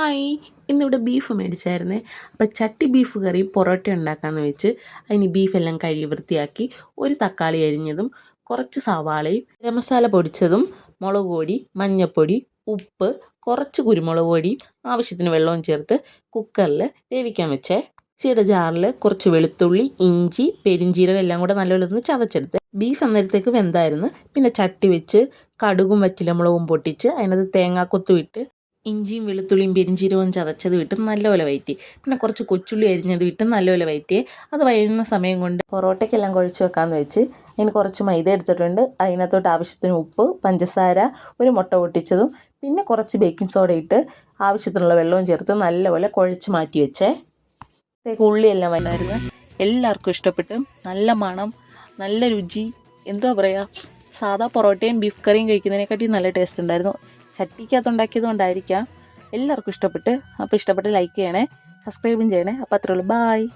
Hi. ഇന്നിവിടെ beef മേടിച്ചായിരുന്നേ. അപ്പോൾ ചട്ടി ബീഫ് കറി പൊറോട്ട ഉണ്ടാക്കാമെന്ന് വെച്ച് അതിന് ബീഫെല്ലാം കഴുകി വൃത്തിയാക്കി ഒരു തക്കാളി അരിഞ്ഞതും കുറച്ച് സവാളയും ഗരമസാല പൊടിച്ചതും മുളക് പൊടി മഞ്ഞൾപ്പൊടി ഉപ്പ് കുറച്ച് കുരുമുളക് പൊടി ആവശ്യത്തിന് വെള്ളവും ചേർത്ത് കുക്കറിൽ വേവിക്കാൻ വെച്ചേ. മിക്സിയുടെ ജാറിൽ കുറച്ച് വെളുത്തുള്ളി ഇഞ്ചി പെരിഞ്ചീരകം എല്ലാം കൂടെ നല്ലപോലെ ഒന്ന് ചതച്ചെടുത്ത് ബീഫ് അന്നേരത്തേക്ക് വെന്തായിരുന്നു. പിന്നെ ചട്ടി വെച്ച് കടുകും വറ്റലമുളകും പൊട്ടിച്ച് അതിനകത്ത് തേങ്ങാക്കൊത്തും ഇട്ട് ഇഞ്ചിയും വെളുത്തുള്ളിയും പെരിഞ്ചീരകവും ചതച്ചത് വിട്ട് നല്ലപോലെ വയറ്റി. പിന്നെ കുറച്ച് കൊച്ചുള്ളി അരിഞ്ഞത് വിട്ട് നല്ലപോലെ വയറ്റി അത് വഴയുന്ന സമയം കൊണ്ട് പൊറോട്ടയ്ക്കെല്ലാം കുഴച്ച് വെക്കാമെന്ന് വെച്ച് അതിന് കുറച്ച് മൈദ എടുത്തിട്ടുണ്ട്. അതിനകത്തോട്ട് ആവശ്യത്തിന് ഉപ്പ് പഞ്ചസാര ഒരു മുട്ട പൊട്ടിച്ചതും പിന്നെ കുറച്ച് ബേക്കിംഗ് സോഡ ഇട്ട് ആവശ്യത്തിനുള്ള വെള്ളവും ചേർത്ത് നല്ലപോലെ കുഴച്ച് മാറ്റി വെച്ചേ. ഉള്ളിയെല്ലാം വന്നായിരുന്നു എല്ലാവർക്കും ഇഷ്ടപ്പെട്ട്. നല്ല മണം നല്ല രുചി. എന്താ പറയുക സാധാ പൊറോട്ടയും ബീഫ് കറിയും കഴിക്കുന്നതിനെക്കാട്ടി നല്ല ടേസ്റ്റ് ഉണ്ടായിരുന്നു. ചട്ടിക്കകത്ത് ഉണ്ടാക്കിയത് കൊണ്ടായിരിക്കാം. എല്ലാവർക്കും ഇഷ്ടപ്പെട്ട്. അപ്പോൾ ഇഷ്ടപ്പെട്ട് ലൈക്ക് ചെയ്യണേ സബ്സ്ക്രൈബും ചെയ്യണേ. അപ്പോൾ അത്രേ ഉള്ളൂ. ബായ്